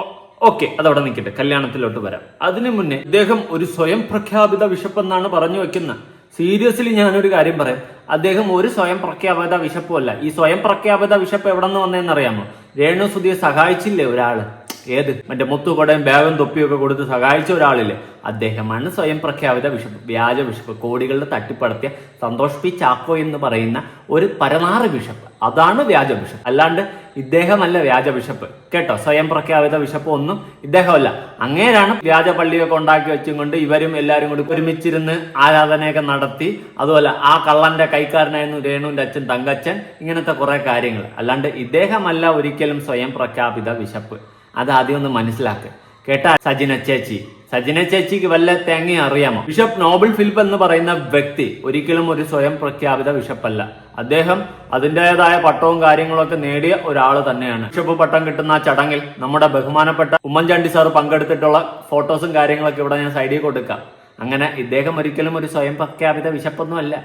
ഓക്കെ അതവിടെ നിൽക്കട്ടെ കല്യാണത്തിലോട്ട് വരാം. അതിനു മുന്നേ അദ്ദേഹം ഒരു സ്വയം പ്രഖ്യാപിത ബിഷപ്പ് എന്നാണ് പറഞ്ഞു വെക്കുന്നത്. സീരിയസ്ലി ഞാനൊരു കാര്യം പറയാം. അദ്ദേഹം ഒരു സ്വയം പ്രഖ്യാപിത വിശപ്പുമല്ല ഈ സ്വയം പ്രഖ്യാപിത വിശപ്പ് എവിടെ നിന്ന് വന്നതെന്ന് അറിയാമോ? രേണു സുധിയെ സഹായിച്ചില്ലേ ഒരാൾ? ഏത്? മറ്റേ മുത്തുകൊടയും ബാഗും തൊപ്പിയൊക്കെ കൊടുത്ത് സഹായിച്ച ഒരാളില്ലേ? അദ്ദേഹമാണ് സ്വയം പ്രഖ്യാപിത ബിഷപ്പ് വ്യാജ ബിഷപ്പ് കോടികളുടെ തട്ടിപ്പടത്തിയ സന്തോഷ് പി ചാക്കോ എന്ന് പറയുന്ന ഒരു പരനാറ് ബിഷപ്പ് അതാണ് വ്യാജ ബിഷപ്പ് അല്ലാണ്ട് ഇദ്ദേഹമല്ല വ്യാജ ബിഷപ്പ് കേട്ടോ? സ്വയം പ്രഖ്യാപിത ബിഷപ്പ് ഒന്നും ഇദ്ദേഹമല്ല. അങ്ങേരാണ് വ്യാജ പള്ളിയൊക്കെ ഉണ്ടാക്കി വെച്ചും കൊണ്ട് ഇവരും എല്ലാവരും കൂടി ഒരുമിച്ചിരുന്ന് ആരാധനയൊക്കെ നടത്തി. അതുപോലെ ആ കള്ളന്റെ കൈക്കാരനായിരുന്നു രേണുവിന്റെ അച്ഛൻ തങ്കച്ചൻ ഇങ്ങനത്തെ കുറെ കാര്യങ്ങൾ. അല്ലാണ്ട് ഇദ്ദേഹമല്ല ഒരിക്കലും സ്വയം പ്രഖ്യാപിത ബിഷപ്പ് അത് ആദ്യം ഒന്ന് മനസ്സിലാക്ക്. കേട്ട സജിന ചേച്ചി? സജിന ചേച്ചിക്ക് വല്ല തേങ്ങ അറിയാമോ? ബിഷപ്പ് നോബൽ ഫിലിപ്പ് എന്ന് പറയുന്ന വ്യക്തി ഒരിക്കലും ഒരു സ്വയം പ്രഖ്യാപിത ബിഷപ്പല്ല. അദ്ദേഹം അതിന്റെതായ പട്ടവും കാര്യങ്ങളൊക്കെ നേടിയ ഒരാൾ തന്നെയാണ്. ബിഷപ്പ് പട്ടം കിട്ടുന്ന ആ ചടങ്ങിൽ നമ്മുടെ ബഹുമാനപ്പെട്ട ഉമ്മൻചാണ്ടി സാർ പങ്കെടുത്തിട്ടുള്ള ഫോട്ടോസും കാര്യങ്ങളൊക്കെ ഇവിടെ ഞാൻ സൈഡിൽ കൊടുക്കാം. അങ്ങനെ ഇദ്ദേഹം ഒരിക്കലും ഒരു സ്വയം പ്രഖ്യാപിത വിശപ്പൊന്നുമല്ല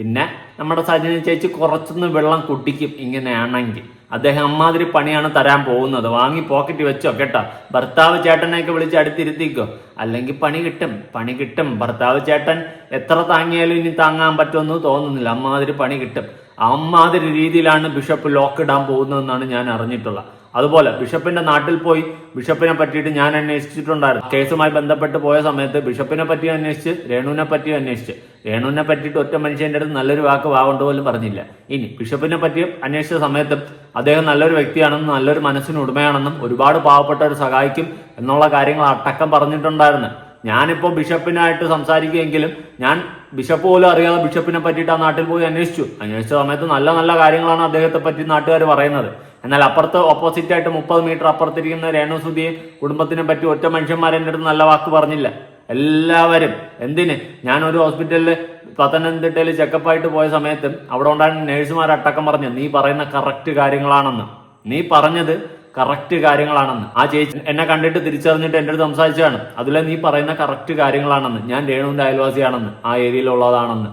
പിന്നെ നമ്മുടെ സജിന ചേച്ചി കുറച്ചൊന്ന് വെള്ളം കുടിക്കും ഇങ്ങനെയാണെങ്കിൽ. അദ്ദേഹം അമ്മാതിരി പണിയാണ് തരാൻ പോകുന്നത്. വാങ്ങി പോക്കറ്റ് വെച്ചോ കേട്ടോ. ഭർത്താവ് ചേട്ടനെയൊക്കെ വിളിച്ച് അടുത്തിരുത്തിക്കോ. അല്ലെങ്കിൽ പണി കിട്ടും പണി കിട്ടും. ഭർത്താവ് ചേട്ടൻ എത്ര താങ്ങിയാലും ഇനി താങ്ങാൻ പറ്റുമെന്ന് തോന്നുന്നില്ല. അമ്മാതിരി പണി കിട്ടും. അമ്മാതിരി രീതിയിലാണ് ബിഷപ്പ് ലോക്ക് ഇടാൻ പോകുന്നതെന്നാണ് ഞാൻ അറിഞ്ഞിട്ടുള്ളത്. അതുപോലെ ബിഷപ്പിന്റെ നാട്ടിൽ പോയി ബിഷപ്പിനെ പറ്റിയിട്ട് ഞാൻ അന്വേഷിച്ചിട്ടുണ്ടായിരുന്നു. കേസുമായി ബന്ധപ്പെട്ട് പോയ സമയത്ത് ബിഷപ്പിനെ പറ്റിയും അന്വേഷിച്ച് രേണുവിനെ പറ്റിയും അന്വേഷിച്ച്. രേണുവിനെ പറ്റിയിട്ട് ഒറ്റ മനുഷ്യന്റെ അടുത്ത് നല്ലൊരു വാക്ക് വാവുണ്ട് പോലും പറഞ്ഞില്ല. ഇനി ബിഷപ്പിനെ പറ്റി അന്വേഷിച്ച സമയത്ത് അദ്ദേഹം നല്ലൊരു വ്യക്തിയാണെന്നും നല്ലൊരു മനസ്സിന് ഉടമയാണെന്നും ഒരുപാട് പാവപ്പെട്ടവർ സഹായിക്കും എന്നുള്ള കാര്യങ്ങൾ അടക്കം പറഞ്ഞിട്ടുണ്ടായിരുന്നു. ഞാനിപ്പോ ബിഷപ്പിനായിട്ട് സംസാരിക്കുമെങ്കിലും ഞാൻ ബിഷപ്പ് പോലും അറിയാതെ ബിഷപ്പിനെ പറ്റിയിട്ട് ആ നാട്ടിൽ പോയി അന്വേഷിച്ചു. അന്വേഷിച്ച സമയത്ത് നല്ല നല്ല കാര്യങ്ങളാണ് അദ്ദേഹത്തെ പറ്റി നാട്ടുകാർ പറയുന്നത്. എന്നാൽ അപ്പുറത്ത് ഓപ്പോസിറ്റ് ആയിട്ട് മുപ്പത് മീറ്റർ അപ്പുറത്തിരിക്കുന്ന രേണു സുധിയെ കുടുംബത്തിനെ പറ്റി ഒറ്റ മനുഷ്യന്മാരെ എന്റെ അടുത്ത് നല്ല വാക്ക് പറഞ്ഞില്ല. എല്ലാവരും എന്തിന്? ഞാനൊരു ഹോസ്പിറ്റലിൽ പത്തനംതിട്ടയിൽ ചെക്കപ്പായിട്ട് പോയ സമയത്ത് അവിടെ ഉണ്ടായിരുന്ന നേഴ്സുമാർ അട്ടക്കം പറഞ്ഞു നീ പറയുന്ന കറക്റ്റ് കാര്യങ്ങളാണെന്ന്. നീ പറഞ്ഞത് കറക്റ്റ് കാര്യങ്ങളാണെന്ന്. ആ ചേച്ചി എന്നെ കണ്ടിട്ട് തിരിച്ചറിഞ്ഞിട്ട് എന്റെ അടുത്ത് സംസാരിച്ചതാണ്. അതിലെ നീ പറയുന്ന കറക്റ്റ് കാര്യങ്ങളാണെന്ന്. ഞാൻ രേണുവിന്റെ അയൽവാസിയാണെന്ന്. ആ ഏരിയയിലുള്ളതാണെന്ന്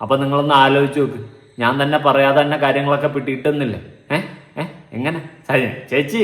അപ്പം നിങ്ങളൊന്ന് ആലോചിച്ച് നോക്ക്. ഞാൻ തന്നെ പറയാതെ തന്നെ കാര്യങ്ങളൊക്കെ പിട്ടിട്ടുന്നില്ലേ ഏ ഏ? എങ്ങനെ? സരി ചേച്ചി.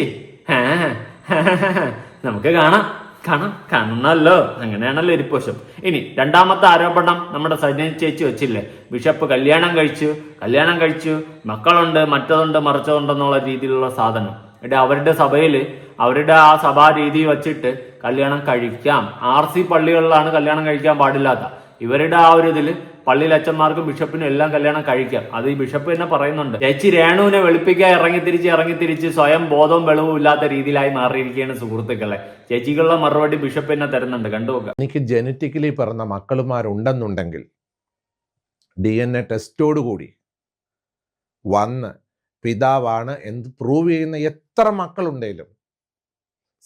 നമുക്ക് കാണാം. കാണാം. കാണണമല്ലോ അങ്ങനെയാണല്ലോ ഇരിപ്പോശം ഇനി രണ്ടാമത്തെ ആരോപണം നമ്മുടെ സജന ചേച്ചി വെച്ചില്ലേ? ബിഷപ്പ് കല്യാണം കഴിച്ചു. കല്യാണം കഴിച്ചു. മക്കളുണ്ട് മറ്റതുണ്ട് മറിച്ചതുണ്ടെന്നുള്ള രീതിയിലുള്ള സാധനം. എന്നിട്ട് അവരുടെ സഭയിൽ അവരുടെ ആ സഭാ രീതി വച്ചിട്ട് കല്യാണം കഴിക്കാം. ആർ സി പള്ളികളിലാണ് കല്യാണം കഴിക്കാൻ പാടില്ലാത്ത. ഇവരുടെ ആ ഒരു ഇതിൽ പള്ളിയിൽ അച്ഛന്മാർക്കും ബിഷപ്പിനും എല്ലാം കല്യാണം കഴിക്കാം. അത് ഈ ബിഷപ്പ് തന്നെ പറയുന്നുണ്ട്. ചേച്ചി രേണുവിനെ വെളുപ്പിക്കാൻ ഇറങ്ങി തിരിച്ച് സ്വയം ബോധവും വെളിവും ഇല്ലാത്ത രീതിയിലായി മാറിയിരിക്കുകയാണ് സുഹൃത്തുക്കളെ. ചേച്ചിക്കുള്ള മറുപടി ബിഷപ്പ് തന്നെ തരുന്നുണ്ട്. കണ്ടുപോക്കുക എനിക്ക് ജനറ്റിക്കലി പറഞ്ഞ മക്കളുമാരുണ്ടെന്നുണ്ടെങ്കിൽ ഡി എൻ എ ടെസ്റ്റോടുകൂടി വന്ന് പിതാവാണ് എന്ന് പ്രൂവ് ചെയ്യുന്ന എത്ര മക്കളുണ്ടെങ്കിലും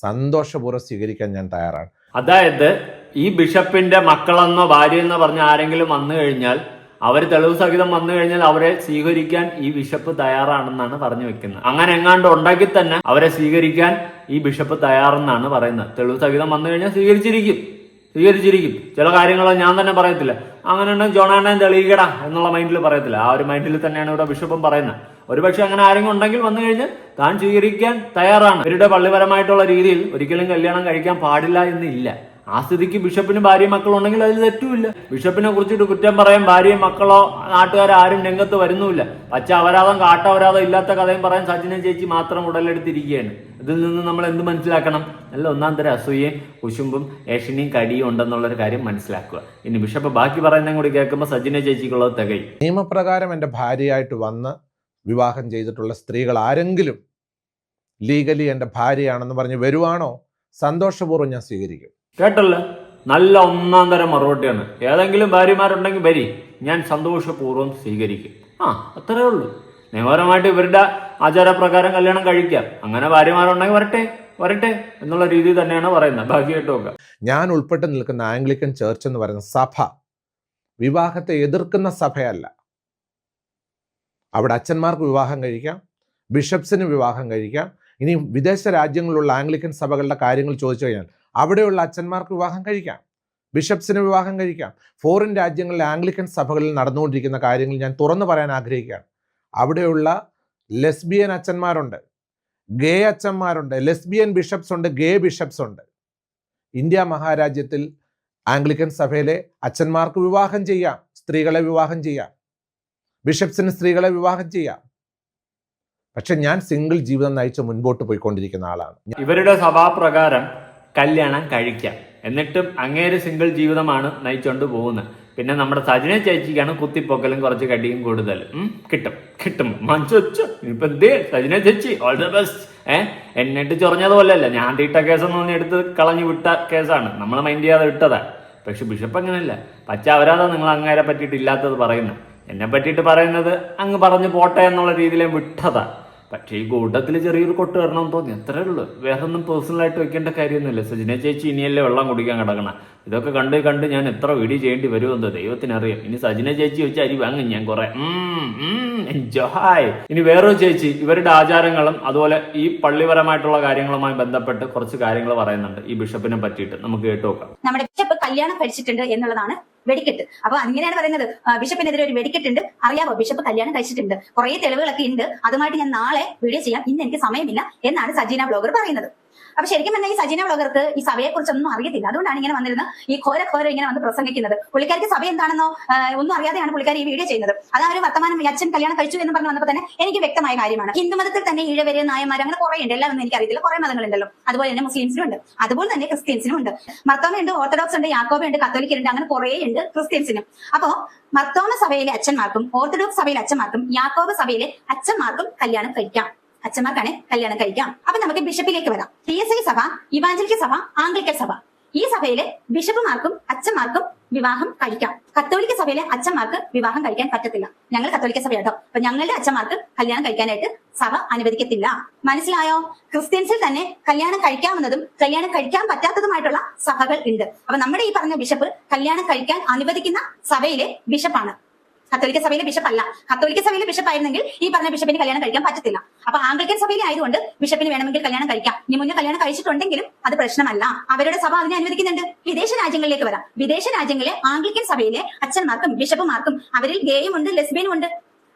സന്തോഷപൂർവം സ്വീകരിക്കാൻ ഞാൻ തയ്യാറാണ്. അതായത് ഈ ബിഷപ്പിന്റെ മക്കളെന്നോ ഭാര്യയെന്നോ പറഞ്ഞ ആരെങ്കിലും വന്നു കഴിഞ്ഞാൽ അവർ തെളിവ് സഹിതം വന്നു കഴിഞ്ഞാൽ അവരെ സ്വീകരിക്കാൻ ഈ ബിഷപ്പ് തയ്യാറാണെന്നാണ് പറഞ്ഞു വെക്കുന്നത്. അങ്ങനെ എങ്ങാണ്ട് ഉണ്ടാക്കി തന്നെ അവരെ സ്വീകരിക്കാൻ ഈ ബിഷപ്പ് തയ്യാറെന്നാണ് പറയുന്നത്. തെളിവ് സഹിതം വന്നു കഴിഞ്ഞാൽ സ്വീകരിച്ചിരിക്കും. സ്വീകരിച്ചിരിക്കും. ചില കാര്യങ്ങൾ ഞാൻ തന്നെ പറയത്തില്ല. അങ്ങനെ ഉണ്ടെങ്കിൽ ജോണാനെ തെളിയിക്കടാ എന്നുള്ള മൈൻഡിൽ പറയത്തില്ല. ആ ഒരു മൈൻഡിൽ തന്നെയാണ് ഇവിടെ ബിഷപ്പും പറയുന്നത്. ഒരുപക്ഷെ അങ്ങനെ ആരെങ്കിലും ഉണ്ടെങ്കിൽ വന്നു കഴിഞ്ഞ് താൻ സ്വീകരിക്കാൻ തയ്യാറാണ്. ഇവരുടെ പള്ളിപരമായിട്ടുള്ള രീതിയിൽ ഒരിക്കലും കല്യാണം കഴിക്കാൻ പാടില്ല എന്നില്ല. ആ സ്ഥിതിക്ക് ബിഷപ്പിന് ഭാര്യയും മക്കളുണ്ടെങ്കിൽ അതിൽ തെറ്റുമില്ല. ബിഷപ്പിനെ കുറിച്ചിട്ട് കുറ്റം പറയാൻ ഭാര്യയും മക്കളോ നാട്ടുകാരോ ആരും രംഗത്ത് വരുന്നുമില്ല. പച്ച അപരാധം കാട്ടവരാധം ഇല്ലാത്ത കഥയും പറയാൻ സജിന ചേച്ചി മാത്രം ഉടലെടുത്തിരിക്കുകയാണ്. ഇതിൽ നിന്ന് നമ്മൾ എന്ത് മനസ്സിലാക്കണം? നല്ല ഒന്നാം തരം അസൂയയും കുശുമ്പും ഏഷണിയും കടിയും ഉണ്ടെന്നുള്ളൊരു കാര്യം മനസ്സിലാക്കുക. ഇനി ബിഷപ്പ് ബാക്കി പറയുന്നതും കൂടി കേൾക്കുമ്പോൾ സജിന ചേച്ചിക്കുള്ളത് തികയും. നിയമപ്രകാരം എന്റെ ഭാര്യയായിട്ട് വന്ന് വിവാഹം ചെയ്തിട്ടുള്ള സ്ത്രീകൾ ആരെങ്കിലും ലീഗലി എന്റെ ഭാര്യയാണെന്ന് പറഞ്ഞ് വരുവാണോ? സന്തോഷപൂർവം ഞാൻ സ്വീകരിക്കും. കേട്ടല്ലോ? നല്ല ഒന്നാം തരം മറുപടിയാണ്. ഏതെങ്കിലും ഭാര്യമാരുണ്ടെങ്കിൽ വരി. ഞാൻ സന്തോഷപൂർവം സ്വീകരിക്കും. ആ അത്രേ ഉള്ളൂ. നിയമപരമായിട്ട് ഇവരുടെ ആചാരപ്രകാരം കല്യാണം കഴിക്കാം. അങ്ങനെ ഭാര്യമാരുണ്ടെങ്കിൽ വരട്ടെ വരട്ടെ എന്നുള്ള രീതി തന്നെയാണ് പറയുന്നത്. ബാക്കി കേട്ട് ഞാൻ ഉൾപ്പെട്ട് നിൽക്കുന്ന ആംഗ്ലിക്കൻ ചേർച്ച് എന്ന് പറയുന്ന സഭ വിവാഹത്തെ എതിർക്കുന്ന സഭയല്ല. അവിടെ അച്ഛന്മാർക്ക് വിവാഹം കഴിക്കാം ബിഷപ്സിന് വിവാഹം കഴിക്കാം. ഇനി വിദേശ രാജ്യങ്ങളിലുള്ള ആംഗ്ലിക്കൻ സഭകളുടെ കാര്യങ്ങൾ ചോദിച്ചു കഴിഞ്ഞാൽ അവിടെയുള്ള അച്ഛന്മാർക്ക് വിവാഹം കഴിക്കാം. ബിഷപ്സിന് വിവാഹം കഴിക്കാം. ഫോറിൻ രാജ്യങ്ങളിലെ ആംഗ്ലിക്കൻ സഭകളിൽ നടന്നുകൊണ്ടിരിക്കുന്ന കാര്യങ്ങൾ ഞാൻ തുറന്നു പറയാൻ ആഗ്രഹിക്കുകയാണ്. അവിടെയുള്ള ലെസ്ബിയൻ അച്ഛന്മാരുണ്ട്. ഗേ അച്ഛന്മാരുണ്ട്. ലെസ്ബിയൻ ബിഷപ്സ് ഉണ്ട് ഗേ ബിഷപ്സ് ഉണ്ട് ഇന്ത്യ മഹാരാജ്യത്തിൽ ആംഗ്ലിക്കൻ സഭയിലെ അച്ഛന്മാർക്ക് വിവാഹം ചെയ്യാം. സ്ത്രീകളെ വിവാഹം ചെയ്യാം. ബിഷപ്സിന് സ്ത്രീകളെ വിവാഹം ചെയ്യാം. പക്ഷെ ഞാൻ സിംഗിൾ ജീവിതം നയിച്ച് മുൻപോട്ട് പോയിക്കൊണ്ടിരിക്കുന്ന ആളാണ്. ഇവരുടെ സഭാപ്രകാരം കല്യാണം കഴിക്കാം. എന്നിട്ടും അങ്ങേര് സിംഗിൾ ജീവിതമാണ് നയിച്ചുകൊണ്ട് പോകുന്നത്. പിന്നെ നമ്മുടെ സജിന ചേച്ചിക്കാണ് കുത്തിപ്പൊക്കലും കുറച്ച് കടിയും കൂടുതൽ. കിട്ടും കിട്ടും. മഞ്ചു ഇനിയിപ്പൊ എന്തേ? സജിന ചേച്ചി ഓൾ ദ ബെസ്റ്റ് ഏഹ് എന്നിട്ട് ചൊറഞ്ഞതുപോലെയല്ല. ഞാൻ തീട്ട കേസെന്ന് പറഞ്ഞ് എടുത്ത് കളഞ്ഞു വിട്ട കേസാണ്. നമ്മൾ മൈൻഡ് ചെയ്യാതെ വിട്ടതാ. പക്ഷെ ബിഷപ്പ് അങ്ങനെയല്ല. പച്ച അവരാതാ നിങ്ങൾ അങ്ങേരെ പറ്റിയിട്ട് ഇല്ലാത്തത് പറയുന്നത്. എന്നെ പറ്റിയിട്ട് പറയുന്നത് അങ്ങ് പറഞ്ഞു പോട്ടെ എന്നുള്ള രീതിയിൽ ഞാൻ വിട്ടതാ. പക്ഷേ ഈ കൂട്ടത്തിൽ ചെറിയൊരു കൊട്ട് വരണം തോന്നി. അത്രേ ഉള്ളൂ. വേറെ ഒന്നും പേഴ്സണലായിട്ട് വെക്കേണ്ട കാര്യമൊന്നുമില്ല. സജിന ചേച്ചി ഇനിയല്ലേ വെള്ളം കുടിക്കാൻ കിടക്കണം? ഇതൊക്കെ കണ്ട് കണ്ട് ഞാൻ എത്ര വീഡിയോ ചെയ്യേണ്ടി വരുമെന്ന് ദൈവത്തിനറിയാം ഇനി സജിന ചേച്ചി വെച്ച് അരി വാങ്ങും ഞാൻ കുറെ. എൻജോയ് ഇനി വേറൊരു ചേച്ചി ഇവരുടെ ആചാരങ്ങളും അതുപോലെ ഈ പള്ളിപരമായിട്ടുള്ള കാര്യങ്ങളുമായി ബന്ധപ്പെട്ട് കുറച്ച് കാര്യങ്ങൾ പറയുന്നുണ്ട്. ഈ ബിഷപ്പിനെ പറ്റിയിട്ട് നമുക്ക് കേട്ടു നോക്കാം. നമ്മുടെ ബിഷപ്പ് കല്യാണം കഴിച്ചിട്ടുണ്ട് എന്നുള്ളതാണ് വെടിക്കെട്ട്. അപ്പൊ അങ്ങനെയാണ് പറയുന്നത്. ബിഷപ്പിനെതിരെ ഒരു വെടിക്കെട്ടുണ്ട്. അറിയാമോ ബിഷപ്പ് കല്യാണം കഴിച്ചിട്ടുണ്ട്. കുറെ തെളിവുകളൊക്കെ ഉണ്ട്. അതുമായിട്ട് ഞാൻ നാളെ വീഡിയോ ചെയ്യാം. ഇന്ന് എനിക്ക് സമയമില്ല എന്നാണ് സജീന ബ്ലോഗർ പറയുന്നത്. അപ്പൊ ശരിക്കും പറഞ്ഞാൽ ഈ സജീന വ്ളോഗർക്ക് ഈ സഭയെ കുറിച്ചൊന്നും അറിയത്തില്ല. അതുകൊണ്ടാണ് ഇങ്ങനെ വന്നിരുന്നത് ഈ ഘോര ഘോര ഇങ്ങനെ വന്ന് പ്രസംഗിക്കുന്നത്. പുള്ളിക്കാർക്ക് സഭ എന്താണെന്നോ ഒന്നും അറിയാതെയാണ് പുള്ളിക്കാർ ഈ വീഡിയോ ചെയ്യുന്നത്. അതാ ഒരു വർത്തമാനം അച്ഛൻ കല്യാണം കഴിച്ചു എന്ന് പറഞ്ഞു വന്നപ്പോൾ തന്നെ എനിക്ക് വ്യക്തമായ കാര്യമാണ്. ഹിന്ദു മതത്തിൽ തന്നെ ഈഴവര് നായന്മാർ അങ്ങനെ കുറെ ഉണ്ട് എല്ലാം ഒന്നും എനിക്ക് അറിയത്തില്ല കുറെ മതങ്ങളുണ്ടല്ലോ. അതുപോലെ തന്നെ മുസ്ലിംസിനും ഉണ്ട്. അതുപോലെ തന്നെ ക്രിസ്ത്യൻസിനും ഉണ്ട്. മർത്തോമ ഉണ്ട് ഓർത്തഡോക്സ് ഉണ്ട് യാക്കോബ ഉണ്ട് കത്തോലിക്കരുണ്ട് അങ്ങനെ കുറെ ഉണ്ട് ക്രിസ്ത്യൻസിനും. അപ്പോ മർത്തോമ സഭയിലെ അച്ഛന്മാർക്കും ഓർത്തഡോക്സ് സഭയിലെ അച്ഛന്മാർക്കും യാക്കോബ സഭയിലെ അച്ഛന്മാർക്കും കല്യാണം കഴിക്കാം. അച്ഛന്മാർക്കാണ് കല്യാണം കഴിക്കാം. അപ്പൊ നമുക്ക് ബിഷപ്പിലേക്ക് വരാം. പി എസ് ഐ സഭ ഇവാഞ്ചലിക്ക സഭ ആംഗ്ലിക്കൽ സഭ. ഈ സഭയിലെ ബിഷപ്പുമാർക്കും അച്ഛന്മാർക്കും വിവാഹം കഴിക്കാം. കത്തോലിക്ക സഭയിലെ അച്ഛന്മാർക്ക് വിവാഹം കഴിക്കാൻ പറ്റത്തില്ല. ഞങ്ങൾ കത്തോലിക്ക സഭയാട്ടോ. അപ്പൊ ഞങ്ങളുടെ അച്ഛന്മാർക്ക് കല്യാണം കഴിക്കാനായിട്ട് സഭ അനുവദിക്കത്തില്ല. മനസ്സിലായോ? ക്രിസ്ത്യൻസിൽ തന്നെ കല്യാണം കഴിക്കാവുന്നതും കല്യാണം കഴിക്കാൻ പറ്റാത്തതുമായിട്ടുള്ള സഭകൾ ഉണ്ട്. അപ്പൊ നമ്മുടെ ഈ പറഞ്ഞ ബിഷപ്പ് കല്യാണം കഴിക്കാൻ അനുവദിക്കുന്ന സഭയിലെ ബിഷപ്പാണ്. കത്തോലിക്ക സഭയിലെ ബിഷപ്പ് അല്ല കത്തോലിക്ക സഭയിലെ ബിഷപ്പ് ആയിരുന്നെങ്കിൽ ഈ പറഞ്ഞ ബിഷപ്പിന് കല്യാണം കഴിക്കാൻ പറ്റത്തില്ല. അപ്പൊ ആംഗ്ലിക്കൻ സഭയിലെ ആയതുകൊണ്ട് ബിഷപ്പിന് വേണമെങ്കിൽ കല്യാണം കഴിക്കാം. ഇനി മുന്നേ കല്യാണം കഴിച്ചിട്ടുണ്ടെങ്കിലും അത് പ്രശ്നമല്ല. അവരുടെ സഭ അതിനെ അനുവദിക്കുന്നുണ്ട്. വിദേശ രാജ്യങ്ങളിലേക്ക് വരാം. വിദേശ രാജ്യങ്ങളിലെ ആംഗ്ലിക്കൻ സഭയിലെ അച്ഛന്മാർക്കും ബിഷപ്പുമാർക്കും അവരിൽ ഗേയും ഉണ്ട് ലെസ്ബിയനും ഉണ്ട്.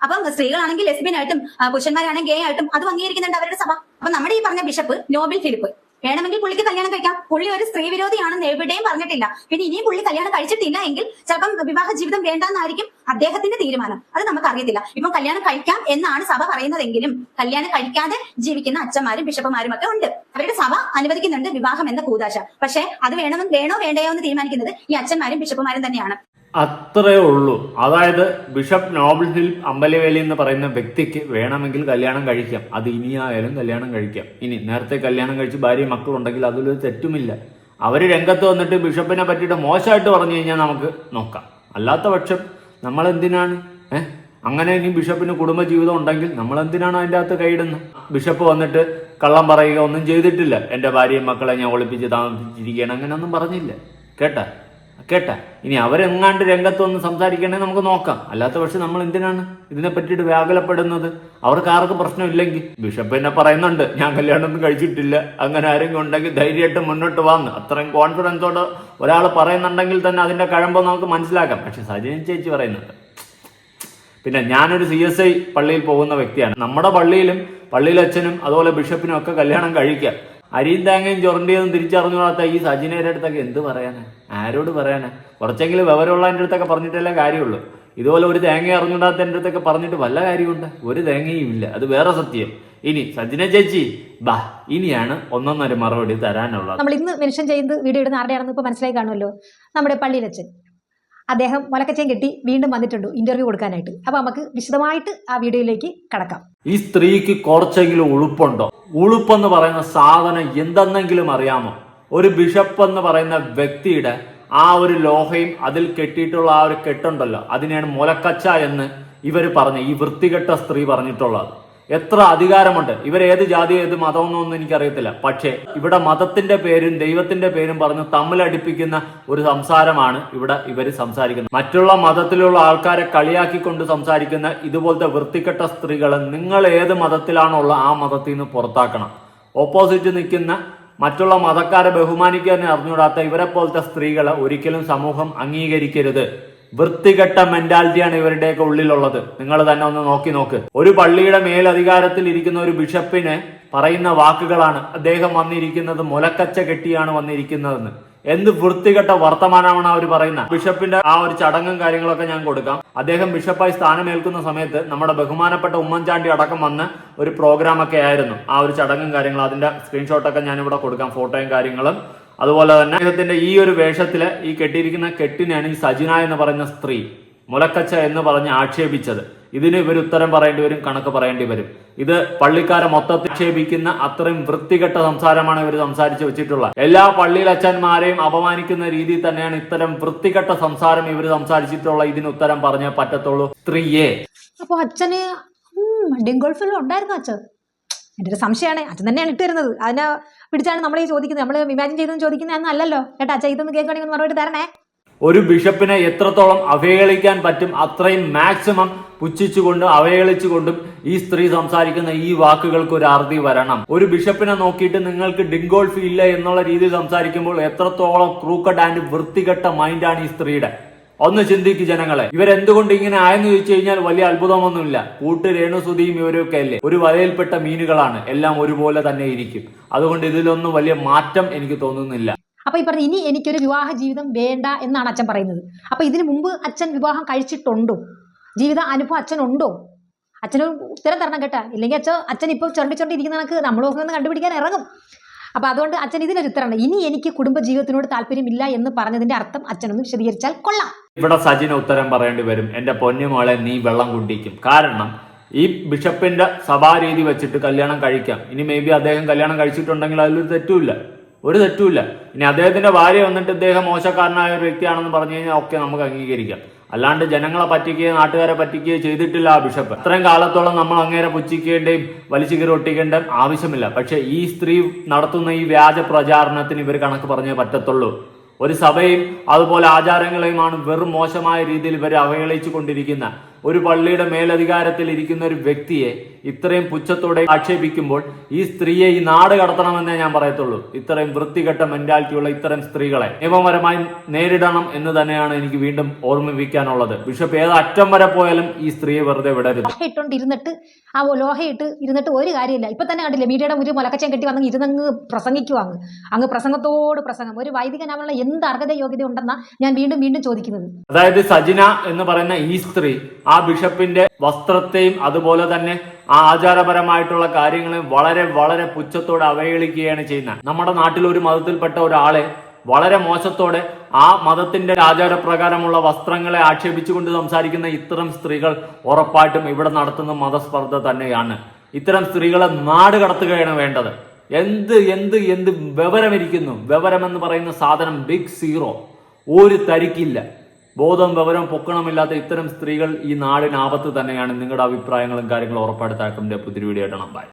അപ്പം സ്ത്രീകളാണെങ്കിൽ ലെസ്ബിയൻ ആയിട്ടും പുരുഷന്മാരാണെങ്കിൽ ഗേ ആയിട്ടും അത് അംഗീകരിക്കുന്നുണ്ട് അവരുടെ സഭ. അപ്പൊ നമ്മുടെ ഈ പറഞ്ഞ ബിഷപ്പ് നോബിൽ ഫിലിപ്പ്. വേണമെങ്കിൽ പുള്ളിക്ക് കല്യാണം കഴിക്കാം. പുള്ളി ഒരു സ്ത്രീ വിരോധിയാണെന്ന് എവിടെയും പറഞ്ഞിട്ടില്ല. പിന്നെ ഇനിയും പുള്ളി കല്യാണം കഴിച്ചിട്ടില്ല എങ്കിൽ ചിലപ്പം വിവാഹ ജീവിതം വേണ്ടെന്നായിരിക്കും അദ്ദേഹത്തിന്റെ തീരുമാനം. അത് നമുക്ക് അറിയത്തില്ല ഇപ്പൊ കല്യാണം കഴിക്കാം എന്നാണ് സഭ പറയുന്നതെങ്കിലും കല്യാണം കഴിക്കാതെ ജീവിക്കുന്ന അച്ഛന്മാരും ബിഷപ്പുമാരും ഒക്കെ ഉണ്ട്. അവരുടെ സഭ അനുവദിക്കുന്നുണ്ട് വിവാഹം എന്ന കൂതാശ. പക്ഷെ അത് വേണമെന്ന് വേണോ വേണ്ടയോ എന്ന് തീരുമാനിക്കുന്നത് ഈ അച്ഛന്മാരും ബിഷപ്പുമാരും തന്നെയാണ്. അത്രേ ഉള്ളൂ. അതായത് ബിഷപ്പ് നോബിൾ ഹിൽ അമ്പലവേലി എന്ന് പറയുന്ന വ്യക്തിക്ക് വേണമെങ്കിൽ കല്യാണം കഴിക്കാം. അത് ഇനിയായാലും കല്യാണം കഴിക്കാം. ഇനി നേരത്തെ കല്യാണം കഴിച്ച് ഭാര്യയും മക്കളുണ്ടെങ്കിൽ അതിലൊരു തെറ്റുമില്ല. അവർ രംഗത്ത് വന്നിട്ട് ബിഷപ്പിനെ പറ്റിയിട്ട് മോശമായിട്ട് പറഞ്ഞു കഴിഞ്ഞാൽ നമുക്ക് നോക്കാം. അല്ലാത്ത പക്ഷം നമ്മൾ എന്തിനാണ് ഏഹ് അങ്ങനെ ഇനി ബിഷപ്പിന് കുടുംബജീവിതം ഉണ്ടെങ്കിൽ നമ്മൾ എന്തിനാണ് അതിന്റെ അകത്ത് കൈയിടുന്നത്? ബിഷപ്പ് വന്നിട്ട് കള്ളം പറയുക ഒന്നും ചെയ്തിട്ടില്ല. എന്റെ ഭാര്യയും മക്കളെ ഞാൻ ഒളിപ്പിച്ച് താമസിച്ചിരിക്കുകയാണ്. അങ്ങനെയൊന്നും പറഞ്ഞില്ല. കേട്ടാ? കേട്ടാ? ഇനി അവരെങ്ങാണ്ട് രംഗത്ത് വന്ന് സംസാരിക്കണേ നമുക്ക് നോക്കാം. അല്ലാത്ത പക്ഷെ നമ്മൾ എന്തിനാണ് ഇതിനെ പറ്റിയിട്ട് വ്യാകുലപ്പെടുന്നത്? അവർക്ക് ആർക്കും പ്രശ്നമില്ലെങ്കിൽ? ബിഷപ്പ് എന്നെ പറയുന്നുണ്ട് ഞാൻ കല്യാണം ഒന്നും കഴിച്ചിട്ടില്ല. അങ്ങനെ ആരെങ്കിലും ഉണ്ടെങ്കിൽ ധൈര്യമായിട്ട് മുന്നോട്ട് വന്ന്. അത്രയും കോൺഫിഡൻസോടെ ഒരാൾ പറയുന്നുണ്ടെങ്കിൽ തന്നെ അതിന്റെ കഴമ്പോ നമുക്ക് മനസ്സിലാക്കാം. പക്ഷെ സജിൻ ചേച്ചി പറയുന്നുണ്ട് പിന്നെ ഞാനൊരു സി എസ് ഐ പള്ളിയിൽ പോകുന്ന വ്യക്തിയാണ്. നമ്മുടെ പള്ളിയിലും പള്ളിയിലച്ഛനും അതുപോലെ ബിഷപ്പിനും ഒക്കെ കല്യാണം കഴിക്കാം. അരിയും തേങ്ങയും ചൊറണ്ടിയൊന്നും തിരിച്ചറിഞ്ഞുകൂടാത്ത ഈ സജിനയുടെ അടുത്തൊക്കെ എന്ത് പറയാനാ? ആരോട് പറയാനാ? കുറച്ചെങ്കിലും വിവരമുള്ളതിന്റെ അടുത്തൊക്കെ പറഞ്ഞിട്ടല്ലേ കാര്യമുള്ളൂ. ഇതുപോലെ ഒരു തേങ്ങ അറിഞ്ഞുകൂടാത്തതിന്റെ അടുത്തൊക്കെ പറഞ്ഞിട്ട് വല്ല കാര്യമുണ്ട്? ഒരു തേങ്ങയും ഇല്ല. അത് വേറെ സത്യം. ഇനി സജിന ചേച്ചി ബാ ഇനിയാണ് ഒന്നൊന്നര മറുപടി തരാനുള്ളത്. നമ്മൾ ഇന്ന് മെൻഷൻ ചെയ്ത് വീഡിയോ ഇടുന്ന ആരുടെയാണെന്ന് ഇപ്പോൾ മനസ്സിലായി കാണുമല്ലോ. നമ്മുടെ പള്ളിയിലച്ഛൻ. അദ്ദേഹം മുലക്കച്ചയും കെട്ടി വീണ്ടും വന്നിട്ടുണ്ട് ഇന്റർവ്യൂ കൊടുക്കാനായിട്ട്. അപ്പൊ നമുക്ക് വിശദമായിട്ട് ആ വീഡിയോയിലേക്ക് കടക്കാം. ഈ സ്ത്രീക്ക് കുറച്ചെങ്കിലും ഉളുപ്പുണ്ടോ? ഉളുപ്പെന്ന് പറയുന്ന സാധനം എന്തെന്നെങ്കിലും അറിയാമോ? ഒരു ബിഷപ്പ് എന്ന് പറയുന്ന വ്യക്തിയുടെ ആ ഒരു ലോഹയും അതിൽ കെട്ടിയിട്ടുള്ള ആ ഒരു കെട്ടുണ്ടല്ലോ അതിനെയാണ് മുലക്കച്ച എന്ന് ഇവർ പറഞ്ഞു ഈ വൃത്തികെട്ട സ്ത്രീ പറഞ്ഞിട്ടുള്ളത്. എത്ര അധികാരമുണ്ട്? ഇവർ ഏത് ജാതി ഏത് മതമൊന്നും എനിക്കറിയത്തില്ല. പക്ഷേ ഇവിടെ മതത്തിന്റെ പേരും ദൈവത്തിന്റെ പേരും പറഞ്ഞ് തമ്മിലടിപ്പിക്കുന്ന ഒരു സംസാരമാണ് ഇവിടെ ഇവർ സംസാരിക്കുന്നത്. മറ്റുള്ള മതത്തിലുള്ള ആൾക്കാരെ കളിയാക്കിക്കൊണ്ട് സംസാരിക്കുന്ന ഇതുപോലത്തെ വൃത്തികെട്ട സ്ത്രീകളെ നിങ്ങൾ ഏത് മതത്തിലാണോ ഉള്ള ആ മതത്തിൽ നിന്ന് പുറത്താക്കണം. ഓപ്പോസിറ്റ് നിൽക്കുന്ന മറ്റുള്ള മതക്കാരെ ബഹുമാനിക്കാൻ അറിഞ്ഞുകൂടാത്ത ഇവരെ പോലത്തെ സ്ത്രീകളെ ഒരിക്കലും സമൂഹം അംഗീകരിക്കരുത്. വൃത്തികെട്ട മെന്റാലിറ്റിയാണ് ഇവരുടെയൊക്കെ ഉള്ളിലുള്ളത്. നിങ്ങൾ തന്നെ ഒന്ന് നോക്കി നോക്ക്. ഒരു പള്ളിയുടെ മേലധികാരത്തിൽ ഇരിക്കുന്ന ഒരു ബിഷപ്പിന് പറയുന്ന വാക്കുകളാണ് അദ്ദേഹം വന്നിരിക്കുന്നത് മുലക്കച്ച കെട്ടിയാണ് വന്നിരിക്കുന്നതെന്ന്. എന്ത് വൃത്തികെട്ട വർത്തമാനമാണ് അവർ പറയുന്നത് ബിഷപ്പിന്റെ ആ ഒരു ചടങ്ങും കാര്യങ്ങളൊക്കെ ഞാൻ കൊടുക്കാം. അദ്ദേഹം ബിഷപ്പായി സ്ഥാനമേൽക്കുന്ന സമയത്ത് നമ്മുടെ ബഹുമാനപ്പെട്ട ഉമ്മൻചാണ്ടി അടക്കം വന്ന് ഒരു പ്രോഗ്രാം ഒക്കെ ആയിരുന്നു. ആ ഒരു ചടങ്ങും കാര്യങ്ങളും അതിന്റെ സ്ക്രീൻഷോട്ടൊക്കെ ഞാൻ ഇവിടെ കൊടുക്കാം ഫോട്ടോയും കാര്യങ്ങളും. അതുപോലെ തന്നെ അദ്ദേഹത്തിന്റെ ഈ ഒരു വേഷത്തിൽ ഈ കെട്ടിയിരിക്കുന്ന കെട്ടിനെയാണ് ഈ സജിന എന്ന് പറഞ്ഞ സ്ത്രീ മുലക്കച്ച എന്ന് പറഞ്ഞ് ആക്ഷേപിച്ചത്. ഇതിന് ഇവർ ഉത്തരം പറയേണ്ടി വരും കണക്ക് പറയേണ്ടി വരും. ഇത് പള്ളിക്കാരെ മൊത്തത്തിൽ ആക്ഷേപിക്കുന്ന അത്രയും വൃത്തികെട്ട സംസാരമാണ് ഇവർ സംസാരിച്ച് വെച്ചിട്ടുള്ളത്. എല്ലാ പള്ളിയിലച്ഛന്മാരെയും അപമാനിക്കുന്ന രീതിയിൽ തന്നെയാണ് ഇത്തരം വൃത്തികെട്ട സംസാരം ഇവർ സംസാരിച്ചിട്ടുള്ള ഇതിന് ഉത്തരം പറഞ്ഞേ പറ്റത്തുള്ളൂ. സ്ത്രീയെ. അപ്പൊ അച്ഛന് ഡിങ്കോൾഫിൽ ഉണ്ടായിരുന്നു അച്ഛൻ. എന്റെ ഒരു സംശയമാണ്. അച്ഛൻ തന്നെയാണ് ഇട്ടിരുന്നത് അതിനെ പിടിച്ചാണ് നമ്മൾ ഈ ചോദിക്കുന്നത്. നമ്മൾ ഇമാജിൻ ചെയ്തെന്ന് ചോദിക്കുന്ന അല്ലല്ലോ കേട്ടോ ചെയ്തെന്ന് ഇതൊന്ന് മറുപടി തരണേ. ഒരു ബിഷപ്പിനെ എത്രത്തോളം അവഹേളിക്കാൻ പറ്റും അത്രയും മാക്സിമം പുച്ഛിച്ചുകൊണ്ടും അവഹേളിച്ചുകൊണ്ടും ഈ സ്ത്രീ സംസാരിക്കുന്ന ഈ വാക്കുകൾക്ക് ഒരു അറുതി വരണം. ഒരു ബിഷപ്പിനെ നോക്കിയിട്ട് നിങ്ങൾക്ക് ഡിങ്കോൾഫ് ഇല്ല എന്നുള്ള രീതിയിൽ സംസാരിക്കുമ്പോൾ എത്രത്തോളം ക്രൂക്കഡ് ആൻഡ് വൃത്തികെട്ട മൈൻഡാണ് ഈ സ്ത്രീയുടെ. ഒന്ന് ചിന്തിക്ക് ജനങ്ങളെ. ഇവരെന്തുകൊണ്ട് ഇങ്ങനെ ആയെന്ന് ചോദിച്ചു കഴിഞ്ഞാൽ വലിയ അത്ഭുതമൊന്നുമില്ല. കൂട്ട് രേണുസുതിയും ഇവരൊക്കെ അല്ലേ? ഒരു വലയിൽപ്പെട്ട മീനുകളാണ്. എല്ലാം ഒരുപോലെ തന്നെ ഇരിക്കും. അതുകൊണ്ട് ഇതിലൊന്നും വലിയ മാറ്റം എനിക്ക് തോന്നുന്നില്ല. അപ്പൊ ഈ പറഞ്ഞു ഇനി എനിക്കൊരു വിവാഹ ജീവിതം വേണ്ട എന്നാണ് അച്ഛൻ പറയുന്നത്. അപ്പൊ ഇതിനു മുമ്പ് അച്ഛൻ വിവാഹം കഴിച്ചിട്ടുണ്ടോ? ജീവിത അനുഭവം അച്ഛനുണ്ടോ? അച്ഛനൊരു ഉത്തരം തരണം കേട്ടാ. ഇല്ലെങ്കിൽ അച്ഛൻ അച്ഛൻ ഇപ്പോൾ ചുരണ്ടിച്ചോണ്ടിരിക്കുന്ന കണക്ക് നമ്മളൊക്കെ ഒന്ന് കണ്ടുപിടിക്കാൻ ഇറങ്ങും. അപ്പോൾ അതുകൊണ്ട് അച്ഛൻ ഇതിനൊരു ഉത്തരമാണ്. ഇനി എനിക്ക് കുടുംബജീവിതത്തിനോട് താല്പര്യമില്ല എന്ന് പറഞ്ഞതിന്റെ അർത്ഥം അച്ഛനൊന്ന് വിശദീകരിച്ചാൽ കൊള്ളാം. ഇവിടെ സജിന് ഉത്തരം പറയേണ്ടി വരും. എന്റെ പൊന്നുമോളെ നീ വെള്ളം കുടിക്കും. കാരണം ഈ ബിഷപ്പിന്റെ സഭാരീതി വെച്ചിട്ട് കല്യാണം കഴിക്കാം. ഇനി മേ ബി അദ്ദേഹം കല്യാണം കഴിച്ചിട്ടുണ്ടെങ്കിൽ അതിലൊരു തെറ്റുമില്ല. ഒരു തെറ്റുമില്ല. ഇനി അദ്ദേഹത്തിന്റെ ഭാര്യ വന്നിട്ട് ഇദ്ദേഹം മോശക്കാരനായ ഒരു വ്യക്തിയാണെന്ന് പറഞ്ഞു കഴിഞ്ഞാൽ ഒക്കെ നമുക്ക് അംഗീകരിക്കാം. അല്ലാണ്ട് ജനങ്ങളെ പറ്റിക്കുകയോ നാട്ടുകാരെ പറ്റിക്കുകയോ ചെയ്തിട്ടില്ല ആ ബിഷപ്പ്. ഇത്രയും കാലത്തോളം നമ്മൾ അങ്ങേരെ പുച്ഛിക്കേണ്ടയും വലിച്ചു കീറി ഒട്ടിക്കേണ്ടയും ആവശ്യമില്ല. പക്ഷെ ഈ സ്ത്രീ നടത്തുന്ന ഈ വ്യാജ പ്രചാരണത്തിന് ഇവർ കണക്ക് പറഞ്ഞേ പറ്റത്തുള്ളൂ. ഒരു സഭയും അതുപോലെ ആചാരങ്ങളെയുമാണ് വെറും മോശമായ രീതിയിൽ ഇവർ അവഹേളിച്ചു കൊണ്ടിരിക്കുന്ന ഒരു പള്ളിയുടെ മേലധികാരത്തിൽ ഇരിക്കുന്ന ഒരു വ്യക്തിയെ ഇത്രയും പുച്ഛത്തോടെ ആക്ഷേപിക്കുമ്പോൾ ഈ സ്ത്രീയെ ഈ നാട് കടത്തണമെന്നേ ഞാൻ പറയത്തുള്ളൂ. ഇത്രയും വൃത്തികെട്ട മെന്റാലിറ്റിയുള്ള ഇത്തരം സ്ത്രീകളെ നിയമപരമായി നേരിടണം എന്ന് തന്നെയാണ് എനിക്ക് വീണ്ടും ഓർമ്മിപ്പിക്കാനുള്ളത്. ബിഷപ്പ് ഏത് അറ്റം വരെ പോയാലും ഈ സ്ത്രീയെ വെറുതെ വിടരുത്. ഇരുന്നിട്ട് ആ ലോഹയിട്ട് ഇരുന്നിട്ട് ഒരു കാര്യമില്ല. ഇപ്പൊ തന്നെ കണ്ടില്ല മീഡിയയുടെ മുന്നിൽ മുലക്കച്ചം കെട്ടി വന്നെങ്കിൽ ഇരുന്നങ്ങ് പ്രസംഗിക്കുവാ അങ്ങ്. അങ്ങ് പ്രസംഗത്തോട് പ്രസംഗം. ഒരു വൈദികനാവുള്ള എന്ത് അർഹത യോഗ്യത ഉണ്ടെന്നാ ഞാൻ വീണ്ടും വീണ്ടും ചോദിക്കുന്നത്. അതായത് സജിന എന്ന് പറയുന്ന ഈ സ്ത്രീ ആ ബിഷപ്പിന്റെ വസ്ത്രത്തെയും അതുപോലെ തന്നെ ആ ആചാരപരമായിട്ടുള്ള കാര്യങ്ങളെ വളരെ വളരെ പുച്ഛത്തോടെ അവഹേളിക്കുകയാണ് ചെയ്യുന്നത്. നമ്മുടെ നാട്ടിൽ ഒരു മതത്തിൽപ്പെട്ട ഒരാളെ വളരെ മോശത്തോടെ ആ മതത്തിന്റെ ആചാരപ്രകാരമുള്ള വസ്ത്രങ്ങളെ ആക്ഷേപിച്ചുകൊണ്ട് സംസാരിക്കുന്ന ഇത്തരം സ്ത്രീകൾ ഉറപ്പായിട്ടും ഇവിടെ നടത്തുന്ന മതസ്പർദ്ധ തന്നെയാണ്. ഇത്തരം സ്ത്രീകളെ നാട് കടത്തുകയാണ് വേണ്ടത്. എന്ത് എന്ത് എന്ത് വിവരമിരിക്കുന്നു? വിവരം എന്ന് പറയുന്ന സാധനം ബിഗ് സീറോ. ഒരു തരിക്കില്ല. ബോധം വിവരം പൊക്കണമില്ലാത്ത ഇത്തരം സ്ത്രീകൾ ഈ നാടിന് ആപത്ത് തന്നെയാണ്. നിങ്ങളുടെ അഭിപ്രായങ്ങളും കാര്യങ്ങളും ഉറപ്പായിട്ട് താക്കമിന്റെ പുതിരി വീഡിയോ ഇടണം ബൈ